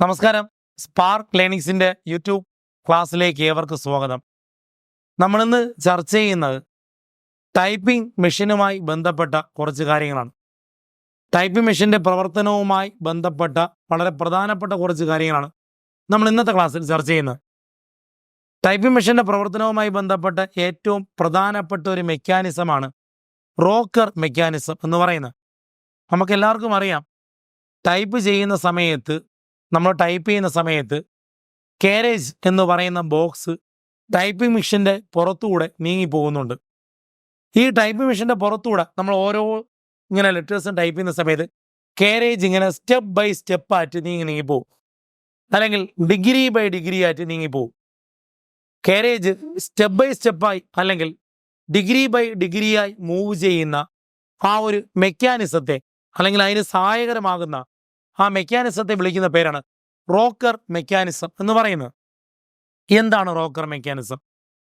നമസ്കാരം. Spark ലേണിങ്സിന്റെ YouTube ക്ലാസ്സിലേക്ക് ഏവർക്ക് സ്വാഗതം. നമ്മളിന്ന് ചർച്ച ചെയ്യുന്നത് ടൈപ്പിംഗ് മെഷീനുമായി ബന്ധപ്പെട്ട കുറച്ച് കാര്യങ്ങളാണ്. ടൈപ്പിംഗ് മെഷീന്റെ പ്രവർത്തനവുമായി ബന്ധപ്പെട്ട വളരെ പ്രധാനപ്പെട്ട കുറച്ച് കാര്യങ്ങളാണ് നമ്മൾ ഇന്നത്തെ ക്ലാസ്സിൽ ചർച്ച ചെയ്യുന്നത്. ടൈപ്പിംഗ് മെഷീന്റെ പ്രവർത്തനവുമായി ബന്ധപ്പെട്ട ഏറ്റവും പ്രധാനപ്പെട്ട ഒരു മെക്കാനിസമാണ് റോക്കർ മെക്കാനിസം എന്ന് പറയുന്നത്. നമുക്കെല്ലാവർക്കും അറിയാം. ടൈപ്പ് ചെയ്യുന്ന സമയത്ത് നമ്മൾ ടൈപ്പ് ചെയ്യുന്ന സമയത്ത് കാരേജ് എന്ന് പറയുന്ന ബോക്സ് ടൈപ്പിംഗ് മെഷീന്റെ പുറത്തുകൂടെ നീങ്ങി പോകുന്നുണ്ട്. ഈ ടൈപ്പിംഗ് മെഷീന്റെ പുറത്തുകൂടെ നമ്മൾ ഓരോ ഇങ്ങനെ ലെറ്റേഴ്സും ടൈപ്പ് ചെയ്യുന്ന സമയത്ത് കാരേജ് ഇങ്ങനെ സ്റ്റെപ്പ് ബൈ സ്റ്റെപ്പ് ആയിട്ട് നീങ്ങി നീങ്ങി പോകും. അല്ലെങ്കിൽ ഡിഗ്രി ബൈ ഡിഗ്രി ആയിട്ട് നീങ്ങി പോകും. കാരേജ് സ്റ്റെപ്പ് ബൈ സ്റ്റെപ്പായി അല്ലെങ്കിൽ ഡിഗ്രി ബൈ ഡിഗ്രിയായി മൂവ് ചെയ്യുന്ന ആ ഒരു മെക്കാനിസത്തെ അല്ലെങ്കിൽ അതിന് സഹായകരമാകുന്ന ആ മെക്കാനിസത്തെ വിളിക്കുന്ന പേരാണ് റോക്കർ മെക്കാനിസം എന്ന് പറയുന്നത്. എന്താണ് റോക്കർ മെക്കാനിസം?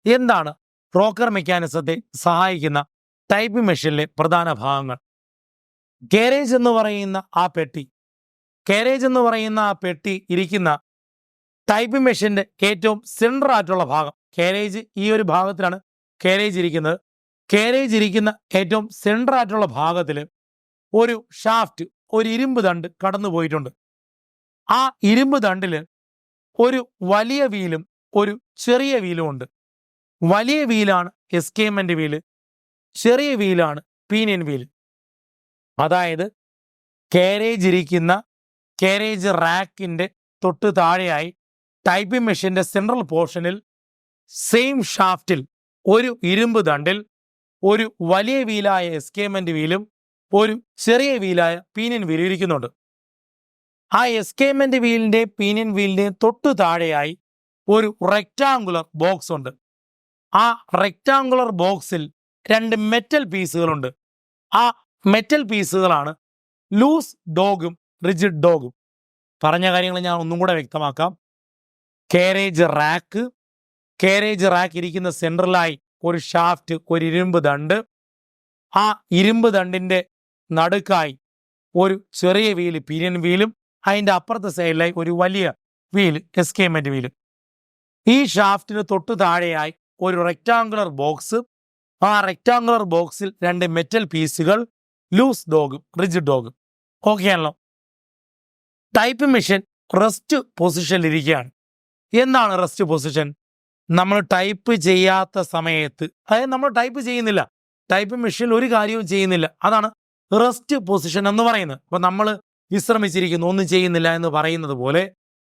എന്താണ് റോക്കർ മെക്കാനിസത്തെ സഹായിക്കുന്ന ടൈപ്പ് മെഷീനിലെ പ്രധാന ഭാഗങ്ങൾ? ഗാരേജ് എന്ന് പറയുന്ന ആ പെട്ടി. ഗാരേജ് എന്ന് പറയുന്ന ആ പെട്ടി ഇരിക്കുന്ന ടൈപ്പ് മെഷീന്റെ ഏറ്റവും സെൻട്രൽ ആയിട്ടുള്ള ഭാഗം. കാരേജ് ഈ ഒരു ഭാഗത്തിലാണ് കാരേജ് ഇരിക്കുന്നത്. കാരേജ് ഇരിക്കുന്ന ഏറ്റവും സെൻട്രൽ ആയിട്ടുള്ള ഭാഗത്തിൽ ഒരു ഷാഫ്റ്റ് ഒരു ഇരുമ്പ് തണ്ട് കടന്നു പോയിട്ടുണ്ട് ആ ഇരുമ്പ് ദണ്ടിൽ ഒരു വലിയ വീലും ഒരു ചെറിയ വീലും ഉണ്ട്. വലിയ വീലാണ് എസ്കേമെന്റ് വീൽ ചെറിയ വീലാണ് പീനിയൻ വീൽ അതായത് കാരേജ് ഇരിക്കുന്ന കാരേജ് റാക്കിന്റെ തൊട്ട് താഴെയായി ടൈപ്പിംഗ് മെഷീന്റെ സെൻട്രൽ പോർഷനിൽ സെയിം ഷാഫ്റ്റിൽ ഒരു ഇരുമ്പ് ദണ്ടിൽ ഒരു വലിയ വീലായ എസ്കേമെന്റ് വീലും ഒരു ചെറിയ വീലായ പീനിയൻ വീലും ഇരിക്കുന്നുണ്ട്. ആ എസ്കേമെന്റ് വീലിന്റെ പീനിയൻ വീലിന്റെ തൊട്ടു താഴെയായി ഒരു റെക്റ്റാങ്കുലർ ബോക്സ് ഉണ്ട്. ആ റെക്റ്റാങ്കുലർ ബോക്സിൽ രണ്ട് മെറ്റൽ പീസുകളുണ്ട് ആ മെറ്റൽ പീസുകളാണ് ലൂസ് ഡോഗും റിജിഡ് ഡോഗും പറഞ്ഞ കാര്യങ്ങൾ ഞാൻ ഒന്നും കൂടെ വ്യക്തമാക്കാം. കാരേജ് റാക്ക് കാരേജ് റാക്ക് ഇരിക്കുന്ന സെൻട്രലായി ഒരു ഷാഫ്റ്റ് ഒരു ഇരുമ്പ് ദണ്ട്. ആ ഇരുമ്പ് ദണ്ടിന്റെ നടുക്കായി ഒരു ചെറിയ വീൽ പിരിയൻ വീലും അതിന്റെ അപ്പുറത്തെ സൈഡിലായി ഒരു വലിയ വീൽ എസ്കേമെന്റ് വീൽ ഈ ഷാഫ്റ്റിന് തൊട്ടു താഴെയായി ഒരു റെക്റ്റാങ്കുലർ ബോക്സ് ആ റെക്റ്റാങ്കുലർ ബോക്സിൽ രണ്ട് മെറ്റൽ പീസുകൾ loose dog rigid dog okay ആണല്ലോ? ടൈപ്പ് മെഷീൻ റെസ്റ്റ് പൊസിഷനിൽ ഇരിക്കുകയാണ്. എന്താണ് റെസ്റ്റ് പൊസിഷൻ നമ്മൾ ടൈപ്പ് ചെയ്യാത്ത സമയത്ത് അതായത് നമ്മൾ ടൈപ്പ് ചെയ്യുന്നില്ല. ടൈപ്പ് മെഷീനിൽ ഒരു കാര്യവും ചെയ്യുന്നില്ല. അതാണ് റെസ്റ്റ് പൊസിഷൻ എന്ന് പറയുന്നത്. അപ്പോൾ നമ്മൾ വിശ്രമിച്ചിരിക്കുന്നു ഒന്നും ചെയ്യുന്നില്ല എന്ന് പറയുന്നത് പോലെ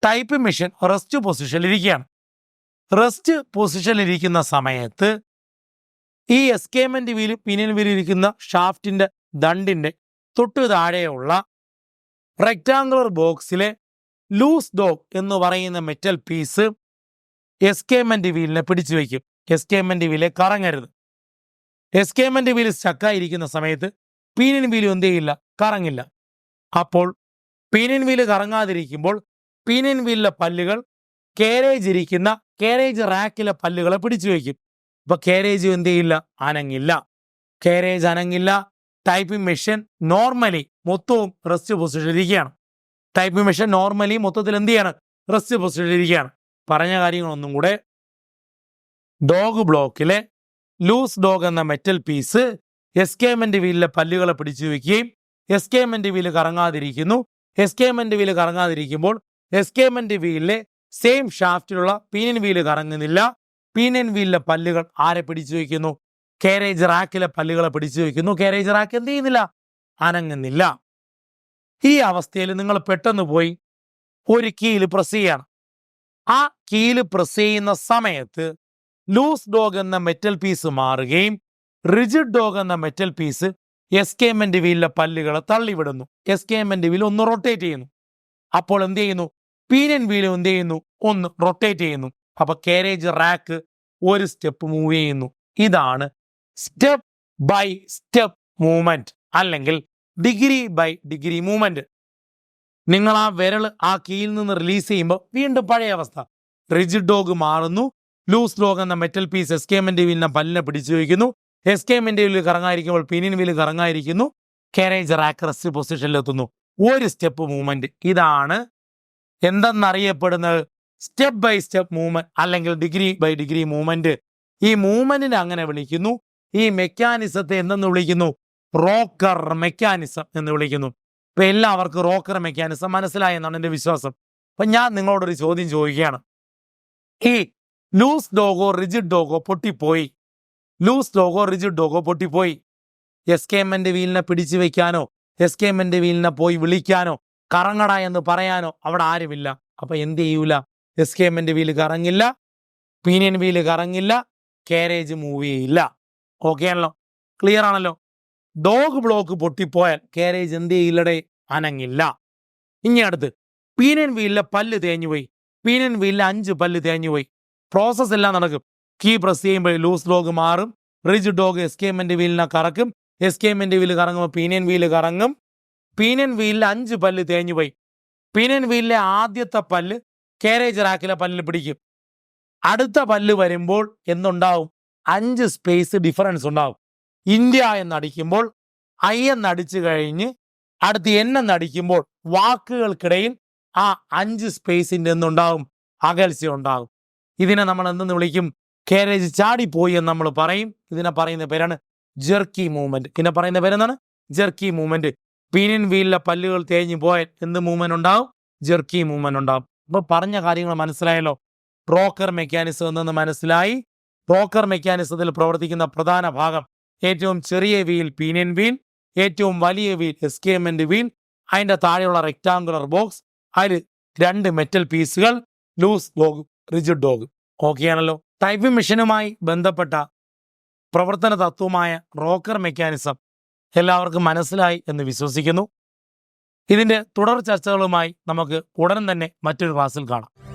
ടൈപ്പ് മെഷീൻ റെസ്റ്റ് പൊസിഷനിൽ ഇരിക്കുകയാണ്. റെസ്റ്റ് പൊസിഷനിൽ ഇരിക്കുന്ന സമയത്ത് ഈ എസ്കേമെന്റ് വീലും പിനിയൻ വീലിരിക്കുന്ന ഷാഫ്റ്റിന്റെ ദണ്ടിന്റെ തൊട്ടു താഴെയുള്ള റെക്റ്റാങ്കുലർ ബോക്സിലെ ലൂസ് ഡോഗ് എന്ന് പറയുന്ന മെറ്റൽ പീസ് എസ്കേമെന്റ് വീലിനെ പിടിച്ചു വയ്ക്കും. എസ്കേമെന്റ് വീലെ കറങ്ങരുത്. എസ്കേമെന്റ് വീൽ സ്റ്റക്കായിരിക്കുന്ന സമയത്ത് പീനിയൻ വീലും എന്ത് ചെയ്യില്ല? കറങ്ങില്ല. അപ്പോൾ പീനിൻ വീൽ കറങ്ങാതിരിക്കുമ്പോൾ പീനിൻ വീലിലെ പല്ലുകൾ കേരേജ് ഇരിക്കുന്ന കേരേജ് റാക്കിലെ പല്ലുകളെ പിടിച്ചു വയ്ക്കും. അപ്പൊ കേരേജ് എന്ത് ചെയ്യില്ല? അനങ്ങില്ല. കേരേജ് അനങ്ങില്ല. ടൈപ്പിംഗ് മെഷീൻ നോർമലി മൊത്തവും റെസ്റ്റ് പൊസിഷനിൽ ഇരിക്കുകയാണ്. ടൈപ്പിംഗ് മെഷീൻ നോർമലി മൊത്തത്തിൽ എന്ത് ചെയ്യാണ്? റെസ്റ്റ് പൊസിഷനിൽ ഇരിക്കുകയാണ്. പറഞ്ഞ കാര്യങ്ങളൊന്നും കൂടെ ഡോഗ് ബ്ലോക്കിലെ ലൂസ് ഡോഗ് എന്ന മെറ്റൽ പീസ് എസ്കേമെന്റ് വീലിലെ പല്ലുകളെ പിടിച്ചു വെക്കുകയും എസ്കേമെന്റ് വിയിൽ കറങ്ങാതിരിക്കുന്നു. എസ് കെ എം എസ്കേമെന്റ് വിയിൽ കറങ്ങാതിരിക്കുമ്പോൾ എസ് കെ എം എസ്കേമെന്റ് വിയിലെ സെയിം ഷാഫ്റ്റിലുള്ള പീനിയൻ വീൽ കറങ്ങുന്നില്ല പീനിയൻ വീലിലെ പല്ലുകൾ ആരെ പിടിച്ചു വയ്ക്കുന്നു? കാരേജ് റാക്കിലെ പല്ലുകളെ പിടിച്ചു വയ്ക്കുന്നു. കാരേജ് റാക്ക് എന്ത് ചെയ്യുന്നില്ല? അനങ്ങുന്നില്ല. ഈ അവസ്ഥയിൽ നിങ്ങൾ പെട്ടെന്ന് പോയി ഒരു കീൽ പ്രസ് ചെയ്യണം. ആ കീൽ പ്രസ് ചെയ്യുന്ന സമയത്ത് ലൂസ് ഡോഗ് എന്ന മെറ്റൽ പീസ് മാറുകയും റിജിഡ് ഡോഗ് എന്ന മെറ്റൽ പീസ് എസ്കേമെന്റ് വീലിലെ പല്ലുകളെ തള്ളിവിടുന്നു. എസ്കേമെന്റ് വീൽ ഒന്ന് റൊട്ടേറ്റ് ചെയ്യുന്നു. അപ്പോൾ എന്ത് ചെയ്യുന്നു? പീനിയൻ വീലും എന്ത് ചെയ്യുന്നു? ഒന്ന് റൊട്ടേറ്റ് ചെയ്യുന്നു. അപ്പോൾ കാരേജ് റാക്ക് ഒരു സ്റ്റെപ്പ് മൂവ് ചെയ്യുന്നു. ഇതാണ് സ്റ്റെപ്പ് ബൈ സ്റ്റെപ്പ് മൂവ്മെന്റ് അല്ലെങ്കിൽ ഡിഗ്രി ബൈ ഡിഗ്രി മൂവ്മെന്റ് നിങ്ങൾ ആ വിരൽ ആ കീയിൽ നിന്ന് റിലീസ് ചെയ്യുമ്പോൾ വീണ്ടും പഴയ അവസ്ഥ. റിജിഡ് ഡോഗ് മാറുന്നു. ലൂസ് ഡോഗ് എന്ന മെറ്റൽ പീസ് എസ്കേമെന്റ് വീലിനെ പല്ലിനെ പിടിച്ചു വയ്ക്കുന്നു എസ്കേമെന്റ് വീൽ കറങ്ങായിരിക്കുമ്പോൾ പിന്നിന് വീൽ കറങ്ങായിരിക്കുന്നു കാരേജ് റാക്ക് റെസ്റ്റ് പൊസിഷനിലെത്തുന്നു ഒരു സ്റ്റെപ്പ് മൂവ്മെന്റ് ഇതാണ് എന്തെന്നറിയപ്പെടുന്നത്? സ്റ്റെപ്പ് ബൈ സ്റ്റെപ്പ് മൂവ്മെന്റ് അല്ലെങ്കിൽ ഡിഗ്രി ബൈ ഡിഗ്രി മൂവ്മെന്റ് ഈ മൂവ്മെന്റിനെ അങ്ങനെ വിളിക്കുന്നു. ഈ മെക്കാനിസത്തെ എന്തെന്ന് വിളിക്കുന്നു? റോക്കർ മെക്കാനിസം എന്ന് വിളിക്കുന്നു. ഇപ്പം എല്ലാവർക്കും റോക്കർ മെക്കാനിസം മനസ്സിലായെന്നാണ് എന്റെ വിശ്വാസം. അപ്പം ഞാൻ നിങ്ങളോടൊരു ചോദ്യം ചോദിക്കുകയാണ്. ഈ ലൂസ് ഡോഗോ റിജിഡ് ഡോഗോ പൊട്ടിപ്പോയി. ലൂസ് ഡോഗോ റിജിഡ് ഡോഗോ പൊട്ടിപ്പോയി. എസ് കെ എമ്മിന്റെ വീലിനെ പിടിച്ചു വെക്കാനോ എസ് കെ എമ്മിന്റെ വീലിനെ പോയി വിളിക്കാനോ കറങ്ങട എന്ന് പറയാനോ അവിടെ ആരുമില്ല. അപ്പൊ എന്ത് ചെയ്യൂല? എസ് കെ എമ്മിന്റെ വീൽ കറങ്ങില്ല. പീനിയൻ വീൽ കറങ്ങില്ല. കാരേജ് മൂവ് ചെയ്യില്ല. ഓക്കെ ആണല്ലോ? ക്ലിയർ ആണല്ലോ? ഡോഗ് ബ്ലോക്ക് പൊട്ടിപ്പോയാൽ കാരേജ് എന്ത് ചെയ്യില്ലടേ? അനങ്ങില്ല. ഇനി അടുത്ത്. പീനിയൻ വീലിലെ പല്ല് തേഞ്ഞുപോയി. പീനിയൻ വീലിലെ അഞ്ച് പല്ല് തേഞ്ഞുപോയി. പ്രോസസ് എല്ലാം നടക്കും. കീ പ്രസ് ചെയ്യുമ്പോൾ ലൂസ് ഡോഗ് മാറും. റിജ് ഡോഗ് എസ്കേമെന്റ് വീലിനെ കറക്കും. എസ്കേമെന്റ് വീൽ കറങ്ങുമ്പോൾ പീനിയൻ വീൽ കറങ്ങും. പീനിയൻ വീലിൽ അഞ്ച് പല്ല് തേഞ്ഞു പോയി. പീനിയൻ വീലിലെ ആദ്യത്തെ പല്ല് കാരേജ് റാക്കിലെ പല്ലിൽ പിടിക്കും. അടുത്ത പല്ല് വരുമ്പോൾ എന്തുണ്ടാവും? അഞ്ച് സ്പേസ് ഡിഫറൻസ് ഉണ്ടാവും. ഇന്ത്യ എന്നടിക്കുമ്പോൾ ഐ എന്നടിച്ചു കഴിഞ്ഞ് അടുത്ത് എൻ എന്നടിക്കുമ്പോൾ വാക്കുകൾക്കിടയിൽ ആ അഞ്ച് സ്പേസിന്റെ എന്തുണ്ടാവും? അകൽച്ച ഉണ്ടാകും ഇതിനെ നമ്മൾ എന്തെന്ന് വിളിക്കും? കാരേജ് ചാടിപ്പോയി എന്ന് നമ്മൾ പറയും. ഇതിനെ പറയുന്ന പേരാണ് ജെർക്കി മൂവ്മെന്റ് ഇതിനെ പറയുന്ന പേരെന്താണ്? ജെർക്കി മൂവ്മെന്റ് പീനിയൻ വീലിലെ പല്ലുകൾ തേഞ്ഞു പോയാൽ എന്ത് മൂവ്മെന്റ് ഉണ്ടാവും? ജെർക്കി മൂവ്മെന്റ് ഉണ്ടാവും. അപ്പൊ പറഞ്ഞ കാര്യങ്ങൾ മനസ്സിലായല്ലോ? ബ്രോക്കർ മെക്കാനിസം എന്നൊന്ന് മനസ്സിലായി. ബ്രോക്കർ മെക്കാനിസത്തിൽ പ്രവർത്തിക്കുന്ന പ്രധാന ഭാഗം ഏറ്റവും ചെറിയ വീൽ പീനിയൻ വീൽ ഏറ്റവും വലിയ വീൽ എസ്കേമെന്റ് വീൽ അതിന്റെ താഴെയുള്ള റെക്ടാങ്കുലർ ബോക്സ് അതിൽ രണ്ട് മെറ്റൽ പീസുകൾ loose dog rigid dog okay ആണല്ലോ? ടൈപ്പിംഗ് മെഷീനുമായി ബന്ധപ്പെട്ട പ്രവർത്തന തത്വമായ റോക്കർ മെക്കാനിസം എല്ലാവർക്കും മനസ്സിലായി എന്ന് വിശ്വസിക്കുന്നു. ഇതിന്റെ തുടർ ചർച്ചകളുമായി നമുക്ക് ഉടൻ തന്നെ മറ്റൊരു ക്ലാസ്സിൽ കാണാം.